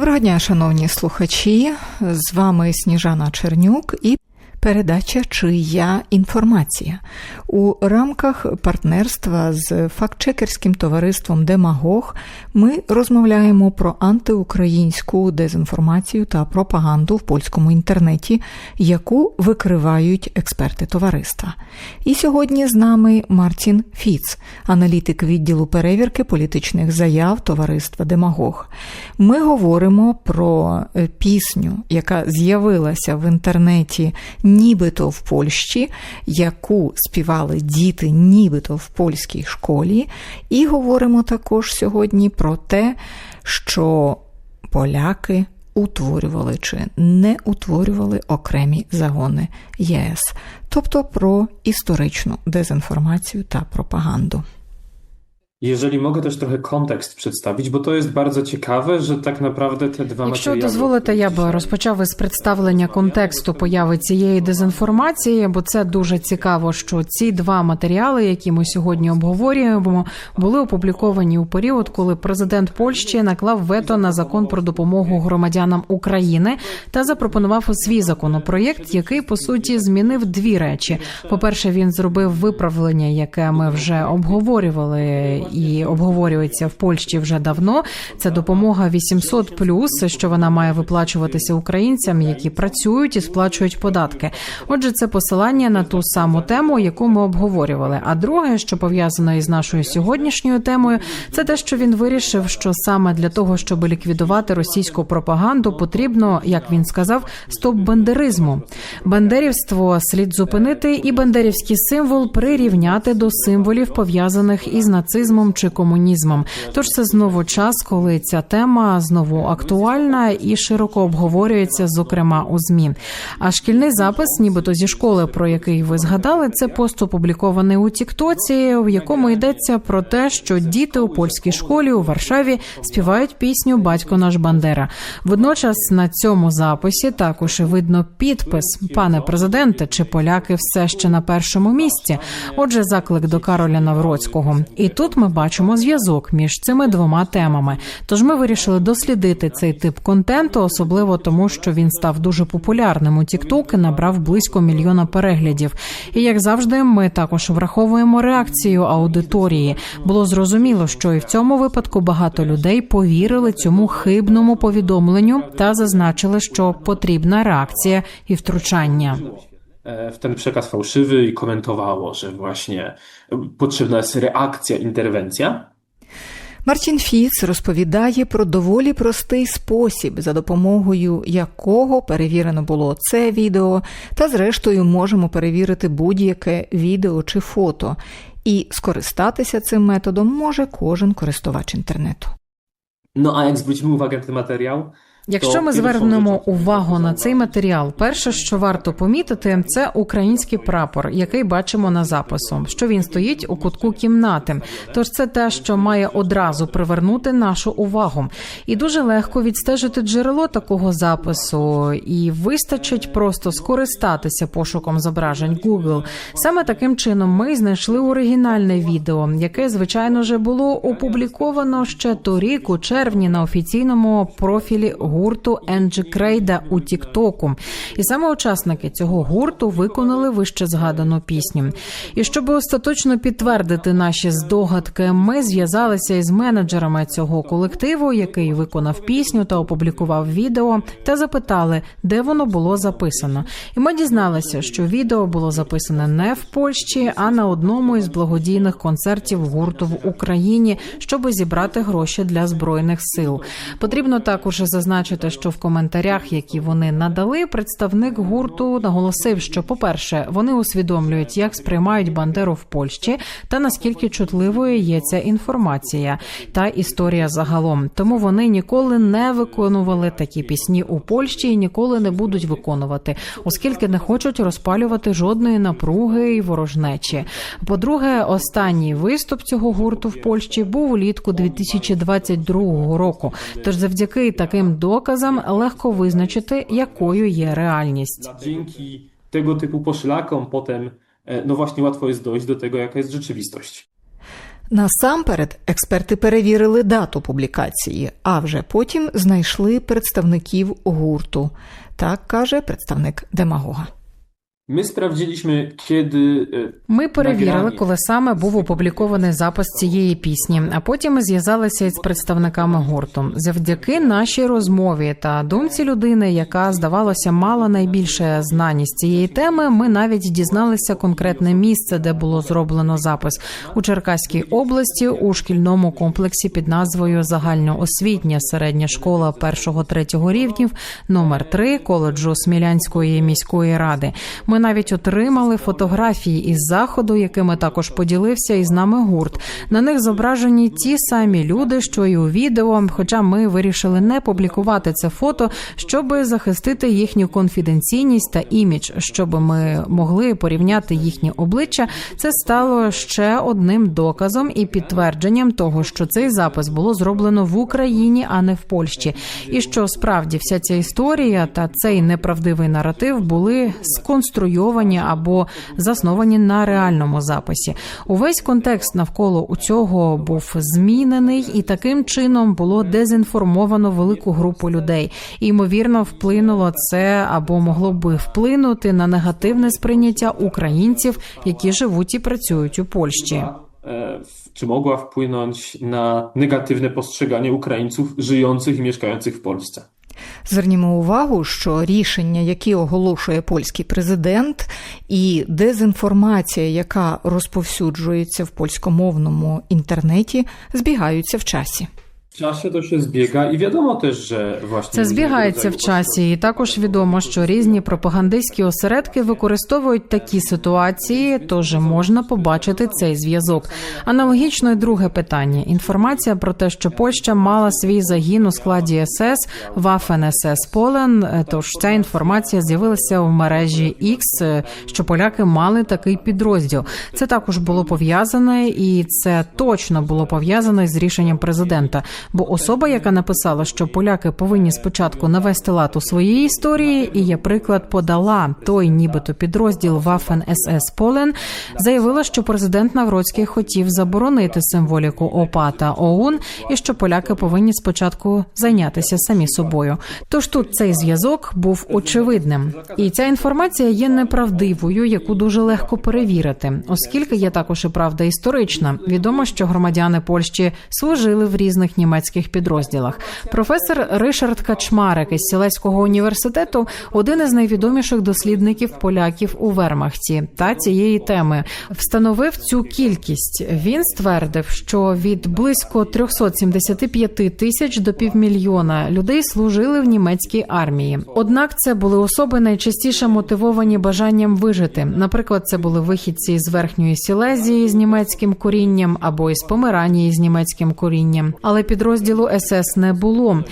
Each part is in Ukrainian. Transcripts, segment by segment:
Доброго дня, шановні слухачі. З вами Сніжана Чернюк і передача Чия інформація у рамках партнерства з фактчекерським товариством Демагог. Ми розмовляємо про антиукраїнську дезінформацію та пропаганду в польському інтернеті, яку викривають експерти товариства. І сьогодні з нами Мартін Фіц, аналітик відділу перевірки політичних заяв товариства Демагог. Ми говоримо про пісню, яка з'явилася в інтернеті нібито в Польщі, яку співали діти, нібито в польській школі, і говоримо також сьогодні про те, що поляки утворювали чи не утворювали окремі загони ЄС, тобто про історичну дезінформацію та пропаганду. Jeżeli mogę też trochę kontekst przedstawić, bo to jest bardzo ciekawe, że tak naprawdę te dwa Якщо materiały... дозволите, я би розпочав із представлення контексту появи цієї дезінформації, бо це дуже цікаво, що ці два матеріали, які ми сьогодні обговорюємо, були опубліковані у період, коли президент Польщі наклав вето на закон про допомогу громадянам України та запропонував свій законопроєкт, який по суті змінив дві речі. По перше, він зробив виправлення, яке ми вже обговорювали і обговорюється в Польщі вже давно. Це допомога 800+, що вона має виплачуватися українцям, які працюють і сплачують податки. Отже, це посилання на ту саму тему, яку ми обговорювали. А друге, що пов'язано із нашою сьогоднішньою темою, це те, що він вирішив, що саме для того, щоб ліквідувати російську пропаганду, потрібно, як він сказав, стоп бандеризму. Бандерівство слід зупинити, і бандерівський символ прирівняти до символів пов'язаних із нацизмом чи комунізмом. Тож це знову час, коли ця тема знову актуальна і широко обговорюється, зокрема у змі. А шкільний запис, нібито зі школи, про який ви згадали, це пост опублікований у Тіктоці, в якому йдеться про те, що діти у польській школі у Варшаві співають пісню Батько наш Бандера. Водночас на цьому записі також видно підпис пане президенте, чи поляки все ще на першому місці. Отже, заклик до Кароля Навроцького. І тут ми бачимо зв'язок між цими двома темами. Тож ми вирішили дослідити цей тип контенту, особливо тому, що він став дуже популярним у TikTok і набрав близько мільйона переглядів. І як завжди, ми також враховуємо реакцію аудиторії. Було зрозуміло, що і в цьому випадку багато людей повірили цьому хибному повідомленню та зазначили, що потрібна реакція і втручання. E, w ten przekaz fałszywy i komentowało, że właśnie potrzebna jest reakcja, interwencja. Мартін Фіц розповідає про доволі простий спосіб, за допомогою якого перевірено було це відео, та зрештою можемо перевірити будь-яке відео чи фото. І скористатися цим методом може кожен користувач інтернету. No a jak zwrócimy uwagę na ten materiał, Якщо ми звернемо увагу на цей матеріал, перше, що варто помітити, це український прапор, який бачимо на запису. Що він стоїть у кутку кімнати. Тож це те, що має одразу привернути нашу увагу, і дуже легко відстежити джерело такого запису, і вистачить просто скористатися пошуком зображень Google. Саме таким чином ми знайшли оригінальне відео, яке звичайно вже було опубліковано ще торік у червні на офіційному профілі гурту Енджі Крейда у Тіктоку. І саме учасники цього гурту виконали вище згадану пісню. І щоб остаточно підтвердити наші здогадки, ми зв'язалися із менеджерами цього колективу, який виконав пісню та опублікував відео, та запитали, де воно було записано. І ми дізналися, що відео було записане не в Польщі, а на одному із благодійних концертів гурту в Україні, щоб зібрати гроші для збройних сил. Потрібно також зазначити, що в коментарях, які вони надали, представник гурту наголосив, що, по-перше, вони усвідомлюють, як сприймають Бандеру в Польщі, та наскільки чутливою є ця інформація та історія загалом. Тому вони ніколи не виконували такі пісні у Польщі і ніколи не будуть виконувати, оскільки не хочуть розпалювати жодної напруги і ворожнечі. По-друге, останній виступ цього гурту в Польщі був улітку 2022 року. Тож, завдяки таким доказам легко визначити, якою є реальність. Дякую tego typu poszlakom potem, e, no właśnie łatwo jest dojść do tego, jaka jest rzeczywistość. Насамперед, експерти перевірили дату публікації, а вже потім знайшли представників гурту. Так каже представник демагога. My sprawdziliśmy, kiedy e, Ми перевірили, коли саме був опублікований запис цієї пісні. А потім ми зв'язалися із представниками гурту. Завдяки нашій розмові та думці людини, яка здавалося мала найбільше знань з цієї теми. Ми навіть дізналися конкретне місце, де було зроблено запис у Черкаській області у шкільному комплексі під назвою Загальноосвітня середня школа першого-третього рівнів номер 3 коледжу Смілянської міської ради. Ми навіть отримали фотографії із заходу, якими також поділився із нами гурт. На них зображені ті самі люди, що й у відео. Хоча ми вирішили не публікувати це фото, щоб захистити їхню конфіденційність та імідж, щоб ми могли порівняти їхні обличчя. Це стало ще одним доказом і підтвердженням того, що цей запис було зроблено в Україні, а не в Польщі, і що справді вся ця історія та цей неправдивий наратив були сконструйовані або засновані на реальному записі. Увесь контекст навколо у цього був змінений, і таким чином було дезінформовано велику групу людей. І ймовірно, вплинуло це або могло би вплинути на негативне сприйняття українців, які живуть і працюють у Польщі. w- czy mogła wpłynąć na negatywne postrzeganie Ukraińców żyjących i mieszkających w Polsce. Звернімо увагу, що рішення, які оголошує польський президент, і дезінформація, яка розповсюджується в польськомовному інтернеті, збігаються в часі. W czasie to się zbiega i wiadomo też, że właśnie... Це збігається в часі, і також відомо, що різні пропагандистські осередки використовують такі ситуації, тож можна побачити цей зв'язок. Аналогічно, й друге питання: інформація про те, що Польща мала свій загін у складі СС Waffen СС Полен. е, Тож ця інформація з'явилася в мережі X, е, що поляки мали такий підрозділ. Це також було пов'язане, і це точно було пов'язане з рішенням президента. Бо особа, яка написала, що поляки повинні спочатку навести лад у своїй історії, і є приклад подала той, нібито підрозділ Waffen СС Полен, заявила, що президент Навроцький хотів заборонити символіку ОПА та ОУН, і що поляки повинні спочатку зайнятися самі собою. Тож тут цей зв'язок був очевидним, і ця інформація є неправдивою, яку дуже легко перевірити, оскільки є також і правда історична. Відомо, що громадяни Польщі служили в різних німецьких підрозділах. Професор Ришард Качмарик із Сілецького університету один із найвідоміших дослідників поляків у Вермахті та цієї теми встановив цю кількість. Він ствердив, що від близько 375 тисяч до півмільйона людей служили в німецькій армії. Однак це були особи найчастіше мотивовані бажанням вижити. Наприклад, це були вихідці з верхньої Сілезії з німецьким корінням або із Померанії з німецьким корінням. Але підрозділу СС не було.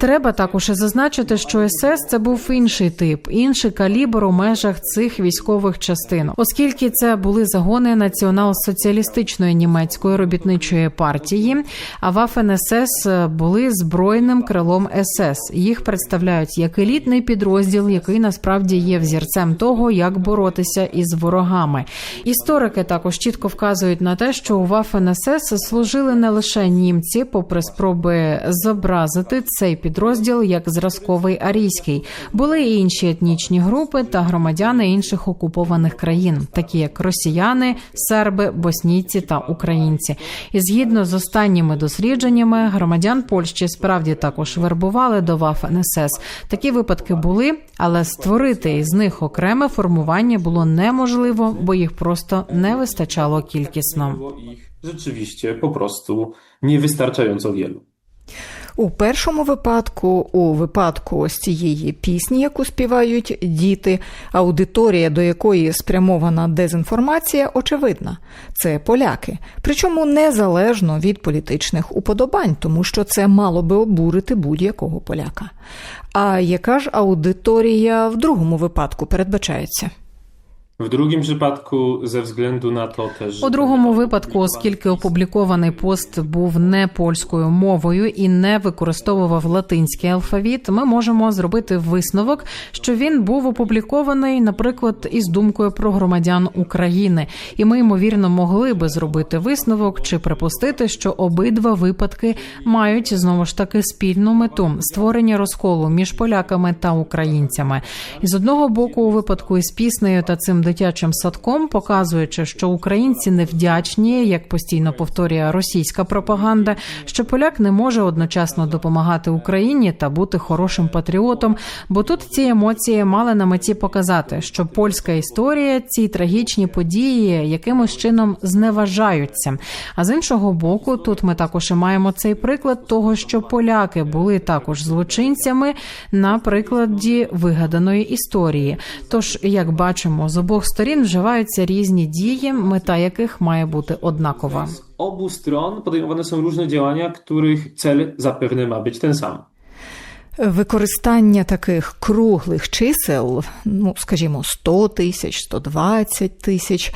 Треба також зазначити, що СС це був інший тип, інший калібр у межах цих військових частин, оскільки це були загони націонал-соціалістичної німецької робітничої партії. А Waffen СС були збройним крилом СС. Їх представляють як елітний підрозділ, який насправді є взірцем того, як боротися із ворогами. Історики також чітко вказують на те, що у Waffen СС служили не лише німці, попри спроби зобразити цей підрозділ як зразковий арійський. Були і інші етнічні групи та громадяни інших окупованих країн, такі як росіяни, серби, боснійці та українці. І згідно з останніми дослідженнями, громадян Польщі справді також вербували до СС. Такі випадки були, але створити із них окреме формування було неможливо, бо їх просто не вистачало кількісно. Rzeczywiście po prostu niewystarczająco wielu. У першому випадку, у випадку ось цієї пісні, яку співають діти, аудиторія, до якої спрямована дезінформація, очевидна. Це поляки. Причому незалежно від політичних уподобань, тому що це мало би обурити будь-якого поляка. А яка ж аудиторія в другому випадку передбачається? Drugim przypadku ze względu na to też, że У другому випадку, оскільки опублікований пост був не польською мовою і не використовував латинський алфавіт, ми можемо зробити висновок, що він був опублікований, наприклад, із думкою про громадян України, і ми ймовірно могли би зробити висновок чи припустити, що обидва випадки мають знову ж таки спільну мету створення розколу між поляками та українцями. І з одного боку, у випадку із піснею та цим дитячим садком, показуючи, що українці невдячні, як постійно повторює російська пропаганда, що поляк не може одночасно допомагати Україні та бути хорошим патріотом, бо тут ці емоції мали на меті показати, що польська історія, ці трагічні події якимось чином зневажаються. А з іншого боку, тут ми також і маємо цей приклад того, що поляки були також злочинцями на прикладі вигаданої історії. Тож, як бачимо, з обох сторін вживаються різні дії, мета яких має бути однакова. З obu stron са są różne działania, których cel zapewne ma być ten sam. Використання таких круглих чисел, ну скажімо, 100 тисяч, 120 тисяч,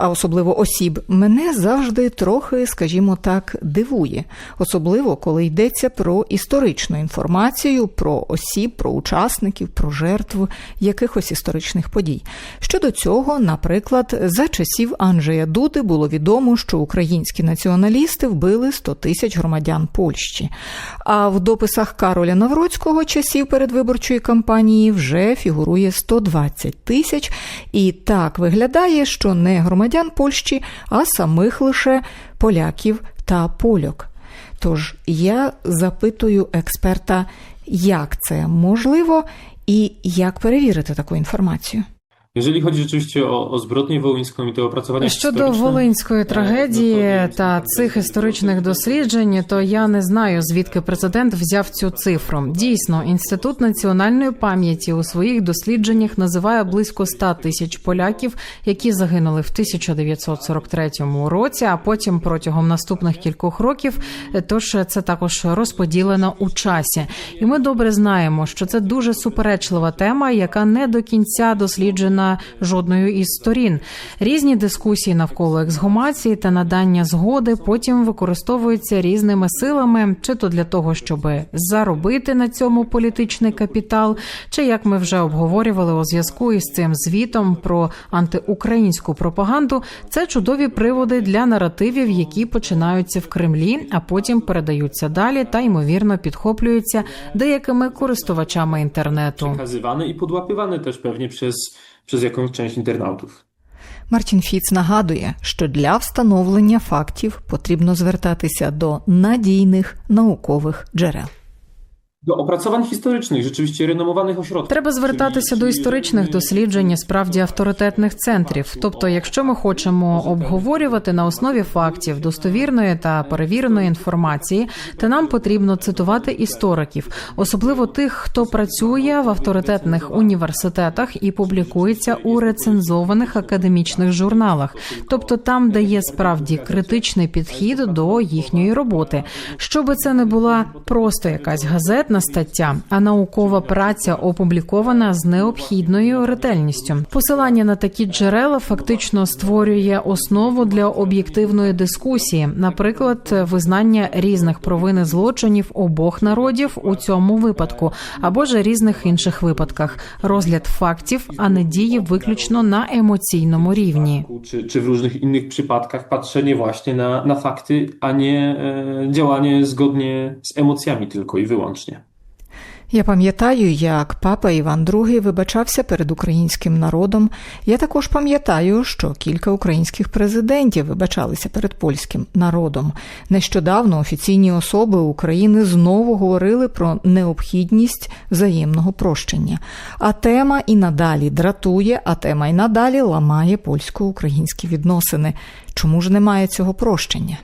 а особливо осіб, мене завжди трохи, скажімо так, дивує, особливо коли йдеться про історичну інформацію, про осіб, про учасників, про жертв якихось історичних подій. Щодо цього, наприклад, за часів Анджея Дуди було відомо, що українські націоналісти вбили 100 тисяч громадян Польщі. А в дописах Кароля Навроцького часів передвиборчої кампанії вже фігурує 120 тисяч, і так виглядає, що не громадян Польщі, а самих лише поляків та польок. Тож я запитую експерта, як це можливо і як перевірити таку інформацію. Jeżeli chodzi rzeczywiście o, o zbrodnię wołyńską i te opracowania Щодо волинської трагедії та цих історичних досліджень, то я не знаю звідки президент взяв цю цифру. Дійсно, інститут національної пам'яті у своїх дослідженнях називає близько 100 тисяч поляків, які загинули в 1943 році, а потім протягом наступних кількох років. Тож це також розподілено у часі. І ми добре знаємо, що це дуже суперечлива тема, яка не до кінця досліджена жодною із сторін. Різні дискусії навколо ексгумації та надання згоди потім використовуються різними силами, чи то для того, щоб заробити на цьому політичний капітал, чи як ми вже обговорювали у зв'язку із цим звітом про антиукраїнську пропаганду. Це чудові приводи для наративів, які починаються в Кремлі, а потім передаються далі та ймовірно підхоплюються деякими користувачами інтернету. przekazywane i podłapywane też pewnie przez, przez jakąś część internautów. Мартін Фіц нагадує, що для встановлення фактів потрібно звертатися до надійних наукових джерел. Do opracowań historycznych, rzeczywiście renomowanych ośrodków. Треба звертатися до історичних досліджень справді авторитетних центрів. Тобто, якщо ми хочемо обговорювати на основі фактів достовірної та перевіреної інформації, то нам потрібно цитувати істориків, особливо тих, хто працює в авторитетних університетах і публікується у рецензованих академічних журналах, тобто там, де є справді критичний підхід до їхньої роботи, щоби це не була просто якась газетна стаття, а наукова праця опублікована з необхідною ретельністю. Посилання на такі джерела фактично створює основу для об'єктивної дискусії, наприклад, визнання різних провин і злочинів обох народів у цьому випадку, або ж різних інших випадках, розгляд фактів, а не дії виключно на емоційному рівні. Czy w różnych innych przypadkach patrzenie właśnie na, na fakty, a nie e, działanie zgodnie z emocjami tylko i wyłącznie. Я пам'ятаю, як папа Іван II вибачався перед українським народом. Я також пам'ятаю, що кілька українських президентів вибачалися перед польським народом. Нещодавно офіційні особи України знову говорили про необхідність взаємного прощення. А тема і надалі дратує, а тема і надалі ламає польсько-українські відносини. Чому ж немає цього прощення?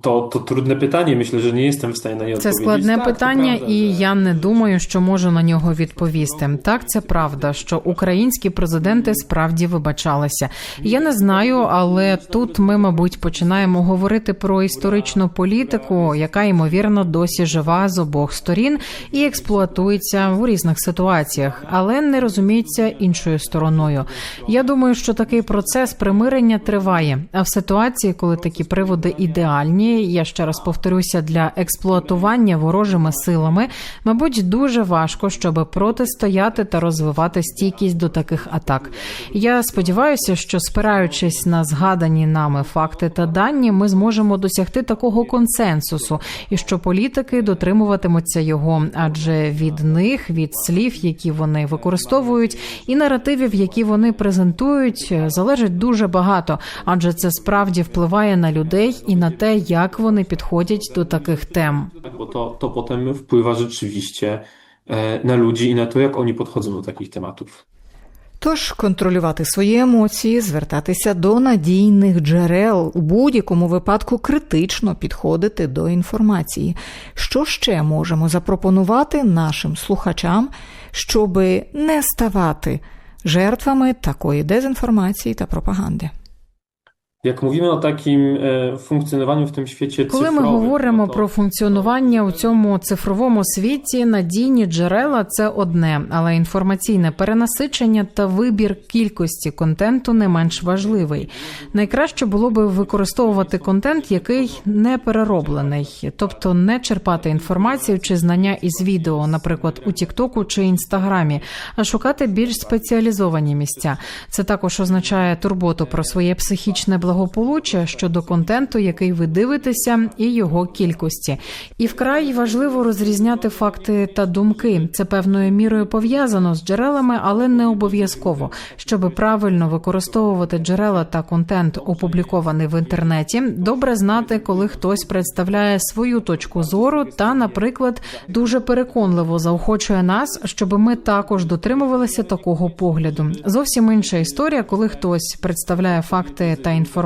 To, to trudne pytanie. Myślę, że nie jestem w stanie na nie Це складне to питання, і я не думаю, що можу на нього відповісти. Так, це правда, що українські президенти справді вибачалися. Я не знаю, але тут ми, мабуть, починаємо говорити про історичну політику, яка ймовірно досі жива з обох сторін і експлуатується в різних ситуаціях, але не розуміється іншою стороною. Я думаю, що такий процес примирення триває. А в ситуації, коли такі приводи ідеальні, я ще раз повторюся, для експлуатування ворожими силами, мабуть, дуже важко, щоб протистояти та розвивати стійкість до таких атак. Я сподіваюся, що спираючись на згадані нами факти та дані, ми зможемо досягти такого консенсусу, і що політики дотримуватимуться його, адже від них, від слів, які вони використовують, і наративів, які вони презентують, залежить дуже багато, адже це справді впливає на людей і на те, як вони підходять до таких тем. Bo to, to potem wpływa rzeczywiście e, na ludzi i na to, jak oni podchodzą do takich tematów. Тож контролювати свої емоції, звертатися до надійних джерел, у будь-якому випадку критично підходити до інформації. Що ще можемо запропонувати нашим слухачам, щоб не ставати жертвами такої дезінформації та пропаганди? O takim e, funkcjonowaniu w tym świecie Коли ми говоримо про функціонування у цьому цифровому світі, надійні джерела це одне, але інформаційне перенасичення та вибір кількості контенту не менш важливий. Найкраще було би використовувати контент, який не перероблений, тобто не черпати інформацію чи знання із відео, наприклад, у Тіктоку чи Інстаграмі, а шукати більш спеціалізовані місця. Це також означає турботу про своє психічне благополуччя щодо контенту, який ви дивитеся, і його кількості. І вкрай важливо розрізняти факти та думки. Це певною мірою пов'язано з джерелами, але не обов'язково. Щоб правильно використовувати джерела та контент, опублікований в інтернеті, добре знати, коли хтось представляє свою точку зору та, наприклад, дуже переконливо заохочує нас, щоб ми також дотримувалися такого погляду. Зовсім інша історія, коли хтось представляє факти та інформацію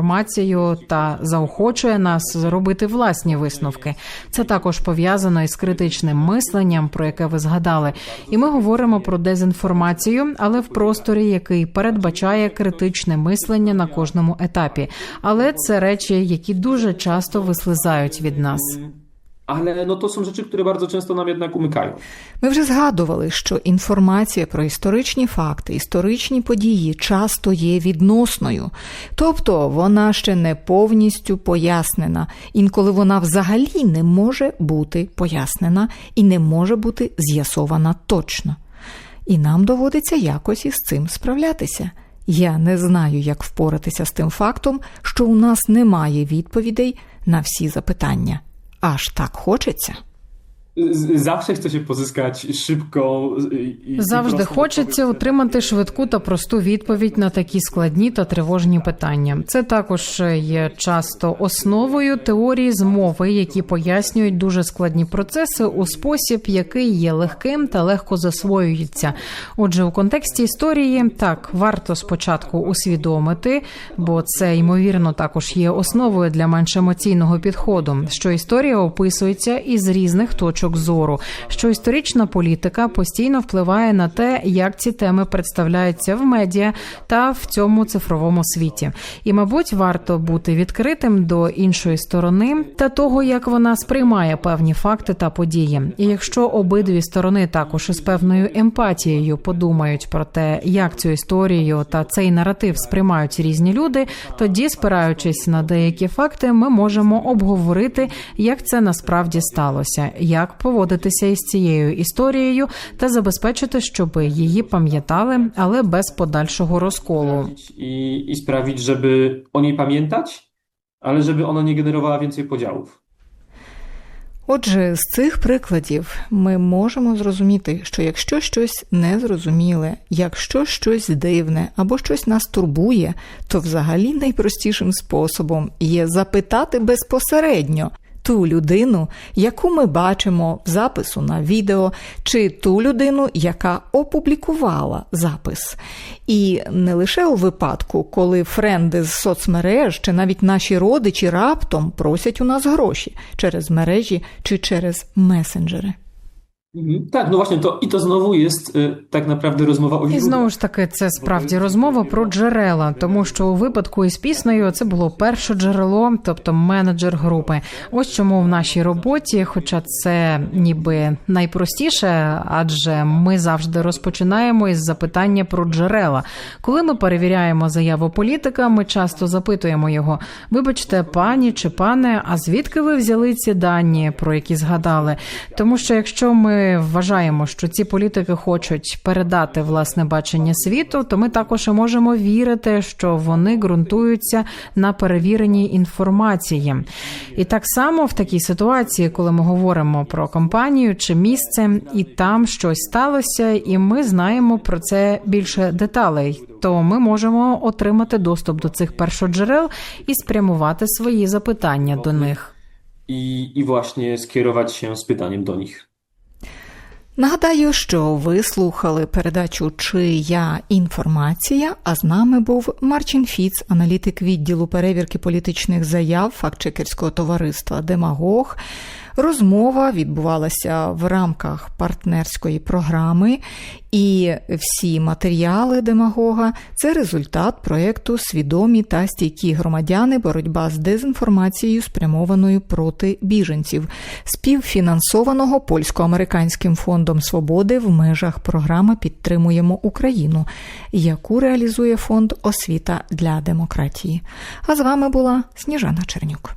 та заохочує нас зробити власні висновки. Це також пов'язано із критичним мисленням, про яке ви згадали. І ми говоримо про дезінформацію, але в просторі, який передбачає критичне мислення на кожному етапі. Але це речі, які дуже часто вислизають від нас. Ale no to są rzeczy, które bardzo często nam jednak umykają. Ми вже згадували, що інформація про історичні факти, історичні події часто є відносною, тобто вона ще не повністю пояснена, інколи вона взагалі не може бути пояснена і не може бути з'ясована точно. І нам доводиться якось із цим справлятися. Я не знаю, як впоратися з тим фактом, що у нас немає відповідей на всі запитання. Аж так хочеться. Się pozyskać szybko i, i Завжди хочеться отримати швидку та просту відповідь на такі складні та тривожні питання. Це також є часто основою теорії змови, які пояснюють дуже складні процеси у спосіб, який є легким та легко засвоюється. Отже, у контексті історії так варто спочатку усвідомити, бо це ймовірно також є основою для менш емоційного підходу, що історія описується із різних точок зору, що історична політика постійно впливає на те, як ці теми представляються в медіа та в цьому цифровому світі. І, мабуть, варто бути відкритим до іншої сторони та того, як вона сприймає певні факти та події. І якщо обидві сторони також із певною емпатією подумають про те, як цю історію та цей наратив сприймають різні люди, тоді, спираючись на деякі факти, ми можемо обговорити, як це насправді сталося, як поводитися із цією історією та забезпечити, щоб її пам'ятали, але без подальшого розколу. I, I sprawić, żeby o niej pamiętać, ale żeby ona nie generowała więcej podziałów. Отже, з цих прикладів ми можемо зрозуміти, що якщо щось незрозуміле, якщо щось дивне або щось нас турбує, то взагалі найпростішим способом є запитати безпосередньо. Ту людину, яку ми бачимо в запису на відео, чи ту людину, яка опублікувала запис. І не лише у випадку, коли френди з соцмереж чи навіть наші родичі раптом просять у нас гроші через мережі чи через месенджери. Tak, no właśnie, to i to znowu jest e, tak naprawdę rozmowa o І знову ж таки, це справді розмова про джерела, тому що у випадку із піснею це було перше джерело, тобто менеджер групи. Ось чому в нашій роботі, хоча це ніби найпростіше, адже ми завжди розпочинаємо із запитання про джерела. Коли ми перевіряємо заяву політика, ми часто запитуємо його: вибачте, пані чи пане, а звідки ви взяли ці дані, про які згадали? Тому що якщо вважаємо, що ці політики хочуть передати власне бачення світу, то ми також і можемо вірити, що вони ґрунтуються на перевіреній інформації. І так само в такій ситуації, коли ми говоримо про компанію чи місце, і там щось сталося, і ми знаємо про це більше деталей, то ми можемо отримати доступ до цих першоджерел і спрямувати свої запитання до них. I, I właśnie skierować się z pytaniem do nich. Нагадаю, що ви слухали передачу Чия інформація, а з нами був Марчин Фіц, аналітик відділу перевірки політичних заяв фактчекерського товариства Демагог. Розмова відбувалася в рамках партнерської програми, і всі матеріали демагога це результат проєкту Свідомі та стійкі громадяни боротьба з дезінформацією, спрямованою проти біженців, співфінансованого польсько-американським фондом свободи в межах програми Підтримуємо Україну, яку реалізує фонд Освіта для демократії. А з вами була Сніжана Чернюк.